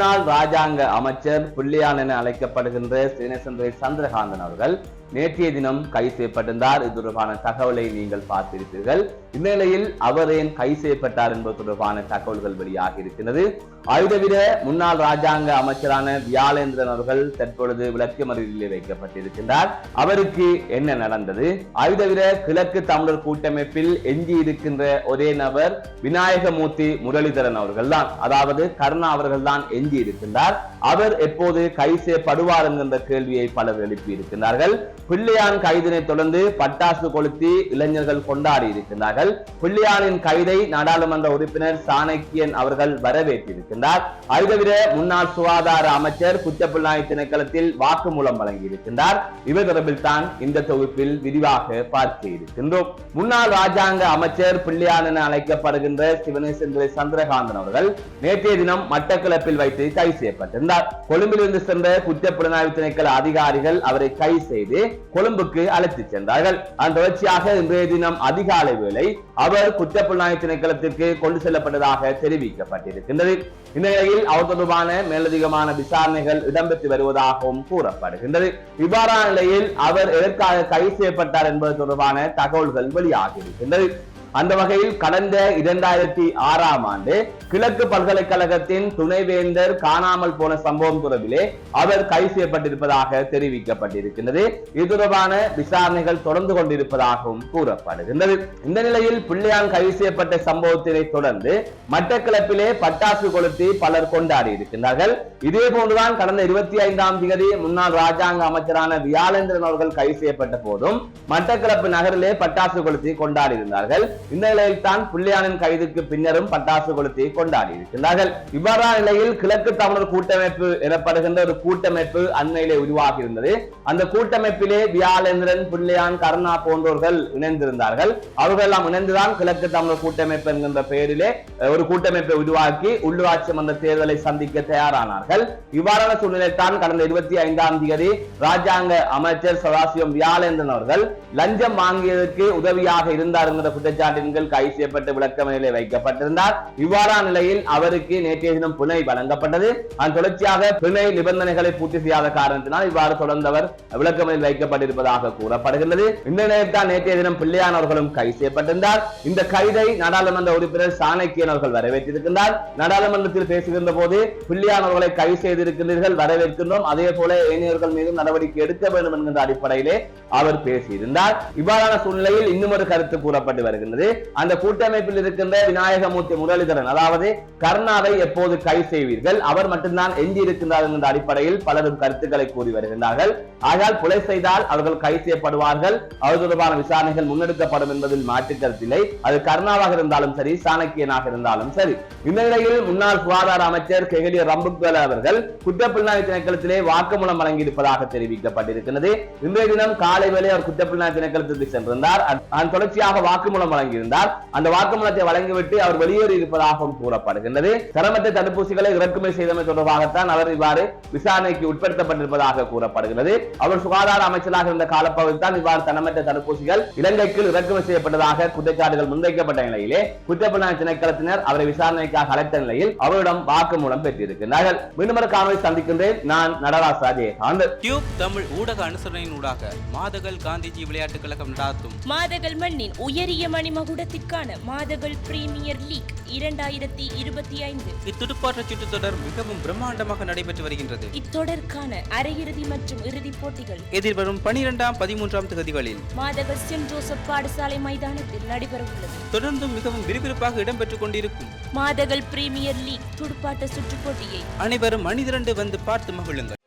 முன்னாள் ராஜாங்க அமைச்சர் புள்ளியான் என அழைக்கப்படுகின்ற சீனசந்திர சந்திரகாந்தன் அவர்கள் நேற்றைய தினம் கைது செய்யப்பட்டிருந்தார். இது தொடர்பான தகவலை நீங்கள் பார்த்திருப்பீர்கள். இந்நிலையில் அவர் ஏன் கைது செய்யப்பட்டார் என்பது தொடர்பான தகவல்கள் வெளியாக இருக்கிறது ஆயுதவிட முன்னாள் ராஜாங்க அமைச்சரான வியாழேந்திரன் அவர்கள் தற்பொழுது விளக்கமறியலில் வைக்கப்பட்டிருக்கின்றார். அவருக்கு என்ன நடந்தது? ஆயுதவிட கிழக்கு தமிழர் கூட்டமைப்பில் எஞ்சி இருக்கின்ற ஒரே நபர் விநாயகமூர்த்தி முரளிதரன் அவர்கள் தான் அதாவது கருணா அவர்கள் தான் எஞ்சி இருக்கின்றார். அவர் எப்போது கைது செய்யப்படுவார் என்கின்ற கேள்வியை பலர் எழுப்பி இருக்கின்றார்கள் பிள்ளையான் கைதினை தொடர்ந்து பட்டாசு கொளுத்தி இளைஞர்கள் கொண்டாடி இருக்கின்றார்கள். பிள்ளையானின் கைதை நாடாளுமன்ற உறுப்பினர் சாணக்கியன் அவர்கள் வரவேற்றிருக்கின்றார். அதுதவிர முன்னாள் சுகாதார அமைச்சர் குத்தப்பிள்ளாய் திணைக்களத்தில் வாக்குமூலம் வழங்கியிருக்கின்றார். இவர் தொடர்பில் தான் இந்த தொகுப்பில் விரிவாக பார்க்க இருக்கின்றோம். முன்னாள் ராஜாங்க அமைச்சர் பிள்ளையான் என அழைக்கப்படுகின்ற சிவனேசந்திர சந்திரகாந்தன் அவர்கள் நேற்றைய தினம் மட்டக்களப்பில் வைத்து கைது செய்யப்பட்டிருந்தார். கொழும்பிலிருந்து சென்ற குற்றப்புலனாய்வு திணைக்கள அதிகாரிகள் அவரை கைது செய்து கொழும்புக்கு அழைத்து சென்றார்கள். அதன் தொடர்ச்சியாக இன்றைய தினம் அதிகாலை வேளை அவர் குற்றப்புலனாய்வு திணைக்களத்திற்கு கொண்டு செல்லப்பட்டதாக தெரிவிக்கப்பட்டிருக்கின்றது. இந்த நிலையில் அவர் தொடர்பான மேலதிகமான விசாரணைகள் இடம்பெற்று வருவதாகவும் கூறப்படுகின்றது. இவ்வாறான நிலையில் அவர் எதற்காக கைது செய்யப்பட்டார் என்பது தொடர்பான தகவல்கள் வெளியாகியிருக்கின்றது அந்த வகையில் கடந்த இரண்டாயிரத்தி ஆறாம் ஆண்டு கிழக்கு பல்கலைக்கழகத்தின் துணைவேந்தர் காணாமல் போன சம்பவம் தொடர்பிலே அவர் கைது செய்யப்பட்டிருப்பதாக தெரிவிக்கப்பட்டிருக்கின்றது. இது தொடர்பான விசாரணைகள் தொடர்ந்து கொண்டிருப்பதாகவும் கூறப்படுகின்றது. இந்த நிலையில் பிள்ளையான் கைது செய்யப்பட்ட சம்பவத்தினை தொடர்ந்து மட்டக்கிழப்பிலே பட்டாசு கொளுத்தி பலர் கொண்டாடி இருக்கின்றார்கள். இதே போன்றுதான் கடந்த இருபத்தி ஐந்தாம் தேதி முன்னாள் ராஜாங்க அமைச்சரான வியாழேந்திரன் அவர்கள் கைது செய்யப்பட்ட போதும் மட்டக்களப்பு நகரிலே பட்டாசு கொளுத்தி கொண்டாடி இருந்தார்கள். இந்த நிலையில் தான் பிள்ளையானின் கைதுக்கு பின்னரும் பட்டாசு கொளுத்தி கொண்டாடி இருக்கின்றார்கள். இவ்வாறான நிலையில் கிழக்கு தமிழர் கூட்டமைப்பு எனப்படுகின்ற ஒரு கூட்டமைப்பு அண்மையிலே உருவாகி இருந்தது அந்த கூட்டமைப்பிலே வியாழேந்திரன் புள்ளியான் கருணா போன்றோர்கள் இணைந்திருந்தார்கள். அவர்கள் எல்லாம் இணைந்துதான் கிழக்கு தமிழர் கூட்டமைப்பு என்கின்ற பெயரிலே ஒரு கூட்டமைப்பை உருவாக்கி உள்ளூராட்சி மன்ற தேர்தலை சந்திக்க தயாரானார்கள். இவ்வாறான சூழ்நிலை தான் கடந்த இருபத்தி ஐந்தாம் தேதி ராஜாங்க அமைச்சர் சதாசிவம் வியாழேந்திரன் அவர்கள் லஞ்சம் வாங்கியதற்கு உதவியாக இருந்தார் என்கிற குற்றச்சாட்டு குற்றச்சாட்டின் கீழ் கைது செய்யப்பட்டு விளக்க விளக்கமறையிலே வைக்கப்பட்டிருந்தார். இவ்வாறான நிலையில் அவருக்கு நேற்றைய தினம் பிணை வழங்கப்பட்டது. அதன் தொடர்ச்சியாக பிணை நிபந்தனைகளை பூர்த்தி செய்யாத காரணத்தினால் இவ்வாறு தொடர்ந்தவர் விளக்கமறையில் வைக்கப்பட்டிருப்பதாக கூறப்படுகின்றது. இந்த நிலையில் தான் நேற்றைய தினம் பிள்ளையான் அவர்களும் கைது செய்யப்பட்டிருந்தார். இந்த கைதை நாடாளுமன்ற உறுப்பினர் சாணக்கியன் அவர்கள் வரவேற்றிருக்கின்றார். நாடாளுமன்றத்தில் பேசுகின்ற போது பிள்ளையான் அவர்களை கைது செய்திருக்கின்றீர்கள் வரவேற்கின்றோம். அதே போல ஏனையவர்கள் மீதும் நடவடிக்கை எடுக்க வேண்டும் என்கின்ற அடிப்படையிலே அவர் பேசியிருந்தார். இவ்வாறான சூழ்நிலையில் இன்னும் ஒரு கருத்து கூறப்பட்டு வருகின்றது. அந்த கூட்டமைப்பில் இருக்கின்ற விநாயகமூர்த்தி முரளிதரன் அதாவது கர்ணாவை எப்போது கை செய்வீர்கள்? அவர் மட்டும்தான் எஞ்சி இருக்கின்றார் என்கின்ற அடிப்படையில் பலரும் கருத்துக்களை கூறி வருகின்றார்கள். ஆகையால் கொலை செய்தால் அவர்கள் கை செய்யப்படுவார்கள். அவர் தொடர்பான விசாரணைகள் முன்னெடுக்கப்படும் என்பதில் மாற்று கருத்தில்லை அது கர்ணாவாக இருந்தாலும் சரி சாணக்கியனாக இருந்தாலும் சரி. இந்த நிலையில் முன்னாள் சுகாதார அமைச்சர் கெகலிய ரம்புக்வல அவர்கள் குற்றப்புலனாய்வு திணைக்களத்திலே வாக்குமூலம் வழங்கியிருப்பதாக தெரிவிக்கப்பட்டிருக்கிறது இன்றைய தினம் காலை வேலை அவர் குற்றப்புலனாய்வு திணைக்களத்திற்கு சென்றிருந்தார். நான் தொடர்ச்சியாக வாக்குமூலம் வழங்கியிருந்தார் அந்த வாக்குமூலத்தை வழங்கிவிட்டு அவர் வெளியேறி இருப்பதாகவும் கூறப்படுகின்றது. தரமற்ற தடுப்பூசிகளை இறக்குமதி செய்தமை தொடர்பாகத்தான் அவர் இவ்வாறு விசாரணைக்கு உட்படுத்தப்பட்டிருப்பதாக கூறப்படுகிறது அவர் சுகாதார அமைச்சராக இருந்த காலப்பகுதியில் தான் இவ்வாறு தரமற்ற தடுப்பூசிகள் இலங்கைக்கு இறக்குமதி செய்யப்பட்டதாக குற்றச்சாட்டுகள் முன்வைக்கப்பட்ட நிலையிலே குற்றப்புலனாய்வு திணைக்களத்தினர் அவரை விசாரணைக்காக அழைத்த நிலையில் அவரிடம் வாக்குமூலம் பெற்றிருக்கிறார்கள் மீண்டும் ஒரு காணொலி சந்திக்கின்றேன். நான் நடராசா ஜெயகாந்த் டியூப் தமிழ் ஊடக அனுசரணையினூடாக மாதகள் காந்திஜி விளையாட்டுக் கழகம் நடாத்தும் மாதகள் மண்ணின் உயரிய மணிமகுடத்திற்கான மாதகள் பிரீமியர் லீக் இரண்டாயிரத்தி இருபத்தி ஐந்து. இத்துடுப்பாட்ட சுற்றுத் தொடர் மிகவும் பிரம்மாண்டமாக நடைபெற்று வருகின்றது. இத்தொடருக்கான அரையிறுதி மற்றும் இறுதிப் போட்டிகள். எதிர்வரும் பனிரெண்டாம் பதிமூன்றாம் தேதிகளில் மாதகள் சென்ட் ஜோசப் பாடசாலை மைதானத்தில் நடைபெறவுள்ளது. தொடர்ந்தும் மிகவும் விறுவிறுப்பாக இடம்பெற்றுக் கொண்டிருக்கும். மாதகள் பிரீமியர் லீக் துடுப்பாட்ட சுற்றுப் போட்டியை. அனைவரும் அணிதிரண்டு வந்து பார்த்து மகிழுங்கள்.